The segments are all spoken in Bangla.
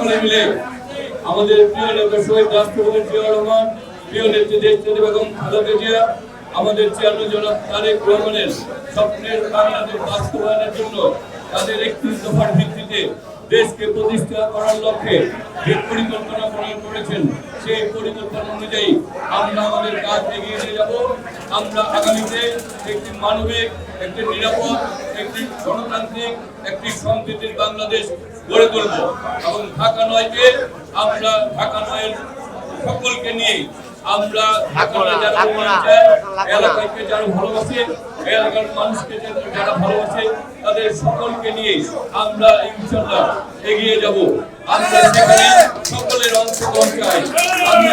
সকলে মিলে আমাদের প্রিয় নেতা শহীদ রাষ্ট্রপতি জিয়া রহমান, প্রিয় নেত্রী দেশনেত্রী বেগম খালেদা জিয়া, আমাদের চেয়ারম্যান জনাব তারেক রহমানের স্বপ্নের বাংলাদেশ বাস্তবায়নের জন্য তাদের একটি দফার ভিত্তিতে দেশকে প্রতিষ্ঠা করার লক্ষ্যে পরিকল্পনা প্রণয়ন করেছেন সেই পরিকল্পনা অনুযায়ী আমরা আমাদের কাজ এগিয়ে নিয়ে যাব আমরা আগামীতে একটি মানবিক একটি নিরাপদ একটি গণতান্ত্রিক একটি সম্প্রীতির বাংলাদেশ গড়ে তুলব। এবং ঢাকা নয়কে আমরা ঢাকা নয়ের সকলকে নিয়ে আমরা। এলাকাকে যারা ভালোবাসে এলাকার মানুষকে যারা- ভালোবাসে তাদের সকলকে নিয়ে আমরা ইনশাল্লাহ এগিয়ে যাব। আমরা সেখানে সকলের অংশগ্রহণ চাই।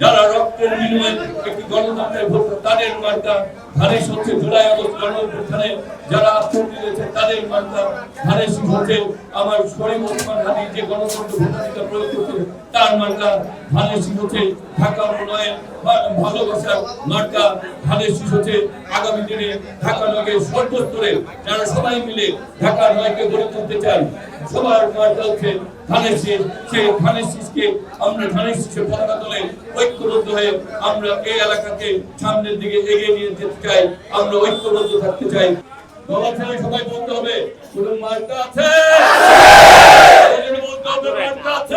যারা রক্তের বিনিময়ে একটি গণতন্ত্রের ভোট, তাদের মার্কা সত্যি জুলাই আগস্ট গণঅভ্যুত্থানে যারা আত্মহত্যা দিয়েছে তাদের মার্কা ধানের ভোটে আমার শরীর যে গণতন্ত্র ভোটাধিকার প্রয়োগ করছে তার মার্কা ধানের হচ্ছে ঢাকা উন্নয়ন ভালোবাসার মার্কা ধানের হচ্ছে আগামী দিনে ঢাকা নয়কে সর্বস্তরে যারা সবাই মিলে ঢাকা নয়কে গড়ে তুলতে চাই, সবার মার্কা হচ্ছে ধানের শীষ। ধানের শীষকে আমরা ধানের শীষের পতাকা ঐক্যবদ্ধ হয়ে আমরা এই এলাকাকে সামনের দিকে এগিয়ে নিয়ে যেতে চাই, আমরা ঐক্যবদ্ধ থাকতে চাই। বাবা ছেলে সবাই বলতে হবে মার্কা আছে? বলতে হবে, মার্কা আছে।